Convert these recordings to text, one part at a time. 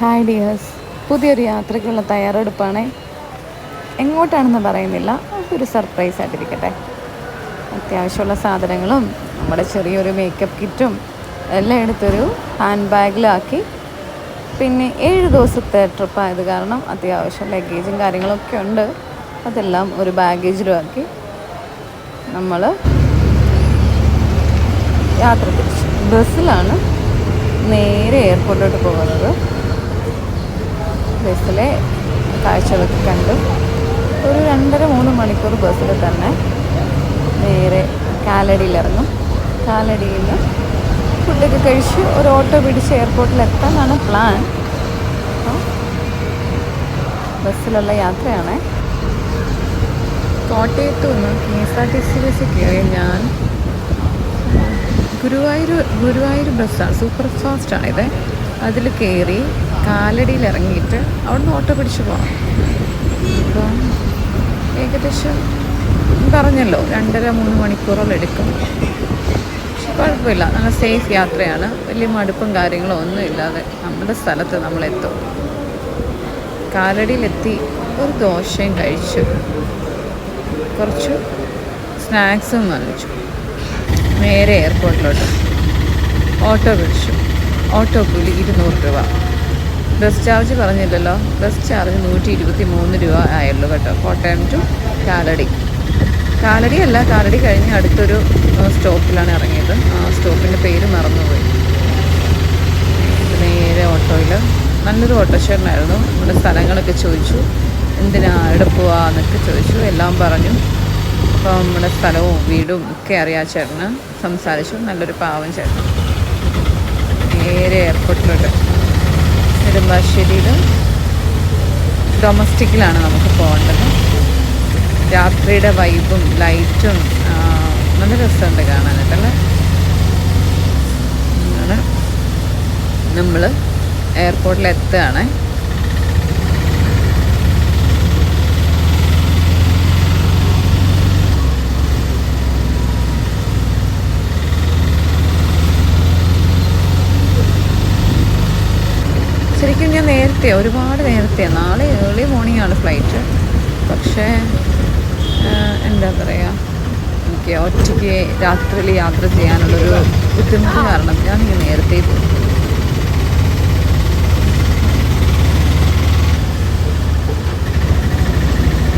Hi dears പുതിയൊരു യാത്രയ്ക്കുള്ള തയ്യാറെടുപ്പാണ്. എങ്ങോട്ടാണെന്ന് പറയുന്നില്ല. ഒരു സർപ്രൈസ് ആയിട്ടിരിക്കട്ടെ. അത്യാവശ്യമുള്ള സാധനങ്ങളും നമ്മുടെ ചെറിയൊരു മേക്കപ്പ് കിറ്റും എല്ലാം എടുത്തൊരു ഹാൻഡ് ബാഗിലാക്കി പിന്നെ ഏഴ് ദിവസത്തെ ട്രിപ്പായത് കാരണം അത്യാവശ്യം ലഗേജും കാര്യങ്ങളൊക്കെ ഉണ്ട്. അതെല്ലാം ഒരു ബാഗേജിലും ആക്കി നമ്മൾ യാത്ര തിരിച്ചു. ബസ്സിലാണ് നേരെ എയർപോർട്ടിലോട്ട് പോകുന്നത്. ബസ്സിലെ കാഴ്ചകളൊക്കെ കണ്ടു. ഒരു രണ്ടര മൂന്ന് മണിക്കൂർ ബസ്സിൽ തന്നെ നേരെ കാലടിയിൽ ഇറങ്ങും കാലടിയിൽ നിന്ന് ഫുഡൊക്കെ കഴിച്ച് ഒരു ഓട്ടോ പിടിച്ച് എയർപോർട്ടിൽ എത്താനാണ് പ്ലാൻ ബസ്സിലുള്ള യാത്രയാണ്. കോട്ടയത്ത് നിന്ന് K S R T C bus കയറി ഞാൻ ഗുരുവായൂർ ഗുരുവായൂർ ബസ്സാണ് സൂപ്പർ ഫാസ്റ്റാണിത് അതിൽ കയറി കാലടിയിൽ ഇറങ്ങിയിട്ട് അവിടുന്ന് ഓട്ടോ പിടിച്ച് പോകണം അപ്പം ഏകദേശം പറഞ്ഞല്ലോ രണ്ടര മൂന്ന് മണിക്കൂറോളം എടുക്കും. കുഴപ്പമില്ല നല്ല സേഫ് യാത്രയാണ്. വലിയ മടുപ്പും കാര്യങ്ങളും ഒന്നും ഇല്ലാതെ നമ്മുടെ സ്ഥലത്ത് നമ്മളെത്തും കാലടിയിലെത്തി ഒരു ദോശയും കഴിച്ചു. കുറച്ച് സ്നാക്സും വാങ്ങിച്ചു. നേരെ എയർപോർട്ടിലോട്ട് ഓട്ടോ പിടിച്ചു. ഓട്ടോ കൂലി ഇരുന്നൂറ് രൂപ. ബസ് ചാർജ് പറഞ്ഞില്ലല്ലോ. ബസ് ചാർജ് നൂറ്റി ഇരുപത്തി മൂന്ന് രൂപ ആയുള്ളൂ കേട്ടോ. കോട്ടയം ടു കാലടി. കാലടി അല്ല കാലടി കഴിഞ്ഞ് അടുത്തൊരു സ്റ്റോപ്പിലാണ് ഇറങ്ങിയത്. ആ സ്റ്റോപ്പിന്റെ പേര് മറന്നുപോയി. നേരെ ഓട്ടോയിൽ നല്ലൊരു ഓട്ടോഷേറിനായിരുന്നു നമ്മുടെ സ്ഥലങ്ങളൊക്കെ ചോദിച്ചു. എന്തിനാ എവിടെ പോവാന്നൊക്കെ ചോദിച്ചു. എല്ലാം പറഞ്ഞു. അപ്പോൾ നമ്മുടെ സ്ഥലവും വീടും ഒക്കെ അറിയാ ചേട്ടന്. സംസാരിച്ചു. നല്ലൊരു പാവം ചേട്ടൻ. നേരെ എയർപോർട്ടിലോട്ട്. നെടുമ്പാശ്ശേരിയിൽ ഡൊമസ്റ്റിക്കിലാണ് നമുക്ക് പോകേണ്ടത്. രാത്രിയുടെ വൈബും ലൈറ്റും നല്ല രസമുണ്ട് കാണാനായിട്ടല്ലേ? നമ്മൾ എയർപോർട്ടിൽ എത്തുകയാണ് ശരിക്കും ഞാൻ നേരത്തെ ഒരുപാട് നേരത്തെ. നാളെ ഏർലി മോർണിംഗ് ആണ് ഫ്ലൈറ്റ് പക്ഷേ എന്താ പറയുക എനിക്ക് ഒറ്റയ്ക്ക് രാത്രിയിൽ യാത്ര ചെയ്യാനുള്ളൊരു ബുദ്ധിമുട്ട് കാരണം ഞാൻ ഇങ്ങനെ നേരത്തെ പോകും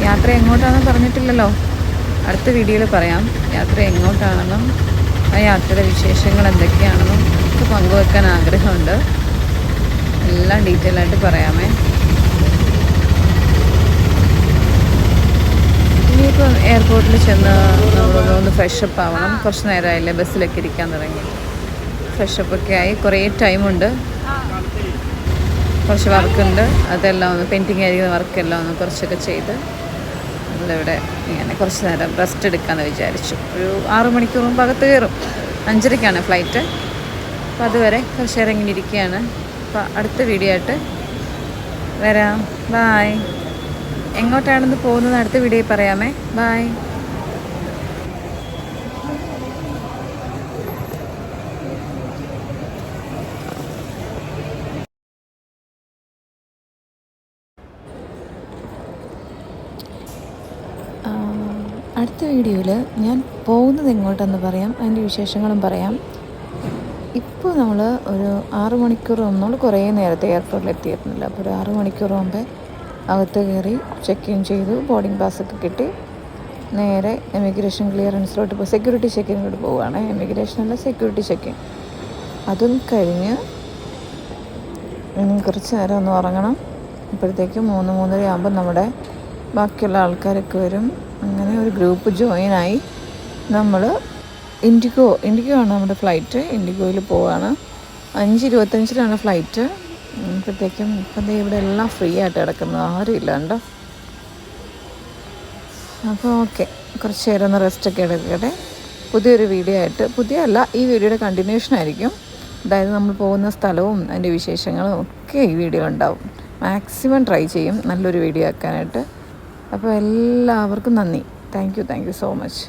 യാത്ര എങ്ങോട്ടാണെന്ന് പറഞ്ഞിട്ടില്ലല്ലോ. അടുത്ത വീഡിയോയിൽ പറയാം. യാത്ര എങ്ങോട്ടാണെന്നും ആ യാത്രയുടെ വിശേഷങ്ങൾ എന്തൊക്കെയാണെന്നും പങ്കുവെക്കാൻ ആഗ്രഹമുണ്ട്. എല്ലാം ഡീറ്റെയിൽ ആയിട്ട് പറയാമേ. ഇനിയിപ്പോൾ എയർപോർട്ടിൽ ചെന്ന് നമ്മളൊന്ന് ഒന്ന് ഫ്രഷപ്പ് ആവണം. കുറച്ച് നേരമായില്ലേ ബസ്സിലൊക്കെ ഇരിക്കാൻ തുടങ്ങി. ഫ്രഷപ്പ് ഒക്കെ ആയി. കുറേ ടൈമുണ്ട് കുറച്ച് വർക്കുണ്ട് അതെല്ലാം ഒന്ന് പെയിന്റിങ് ആയിരിക്കുന്ന വർക്കെല്ലാം ഒന്ന് കുറച്ചൊക്കെ ചെയ്ത് നമ്മളിവിടെ ഇങ്ങനെ കുറച്ച് നേരം റെസ്റ്റ് എടുക്കാമെന്ന് വിചാരിച്ചു. ഒരു ആറ് മണിക്കൂറും പകത്ത് കയറും. അഞ്ചരയ്ക്കാണ് ഫ്ലൈറ്റ് അപ്പോൾ അതുവരെ കുറച്ച് നേരം ഇങ്ങനെ ഇരിക്കുകയാണ്. അപ്പോൾ അടുത്ത വീഡിയോ ആയിട്ട് വരാം. ബായ് എങ്ങോട്ടാണെന്ന് പോകുന്നത് അടുത്ത വീഡിയോയിൽ പറയാമേ. ബായ് അടുത്ത വീഡിയോയിൽ ഞാൻ പോകുന്നത് എങ്ങോട്ടെന്ന് പറയാം. അതിന്റെ വിശേഷങ്ങളും പറയാം. ഇപ്പോൾ നമ്മൾ ഒരു ആറ് മണിക്കൂർ നമ്മൾ കുറേ നേരത്തെ എയർപോർട്ടിൽ എത്തിയിരുന്നില്ല അപ്പോൾ ഒരു ആറ് മണിക്കൂർ മുമ്പേ അകത്ത് കയറി ചെക്ക് ഇൻ ചെയ്തു. ബോർഡിംഗ് പാസ്സൊക്കെ കിട്ടി. നേരെ എമിഗ്രേഷൻ ക്ലിയറൻസിലോട്ട് ഇപ്പോൾ സെക്യൂരിറ്റി ചെക്കിങ്ങിലോട്ട് പോവുകയാണ്. എമിഗ്രേഷനല്ല സെക്യൂരിറ്റി ചെക്കിങ് അതും കഴിഞ്ഞ് കുറച്ച് നേരം ഒന്ന് ഉറങ്ങണം. ഇപ്പോഴത്തേക്ക് മൂന്ന് മൂന്നര ആകുമ്പോൾ നമ്മുടെ ബാക്കിയുള്ള ആൾക്കാരൊക്കെ വരും. അങ്ങനെ ഒരു ഗ്രൂപ്പ് ജോയിനായി നമ്മൾ ഇൻഡിഗോ ഇൻഡിഗോ ആണ് നമ്മുടെ ഫ്ലൈറ്റ് ഇൻഡിഗോയിൽ പോവുകയാണ് അഞ്ച് ഇരുപത്തഞ്ചിലാണ് ഫ്ലൈറ്റ് അപ്പോഴത്തേക്കും ഇപ്പം ഇവിടെ എല്ലാം ഫ്രീ ആയിട്ട് കിടക്കുന്നത് ആരും ഇല്ല കണ്ടോ? അപ്പോൾ ഓക്കെ കുറച്ച് നേരം ഒന്ന് റെസ്റ്റൊക്കെ എടുക്കട്ടെ. പുതിയൊരു വീഡിയോ ആയിട്ട്. പുതിയ അല്ല ഈ വീഡിയോയുടെ കണ്ടിന്യൂഷൻ ആയിരിക്കും. അതായത് നമ്മൾ പോകുന്ന സ്ഥലവും അതിന്റെ വിശേഷങ്ങളും ഒക്കെ ഈ വീഡിയോ ഉണ്ടാവും. മാക്സിമം ട്രൈ ചെയ്യും. നല്ലൊരു വീഡിയോ ആക്കാനായിട്ട്. അപ്പോൾ എല്ലാവർക്കും നന്ദി. Thank you thank you so much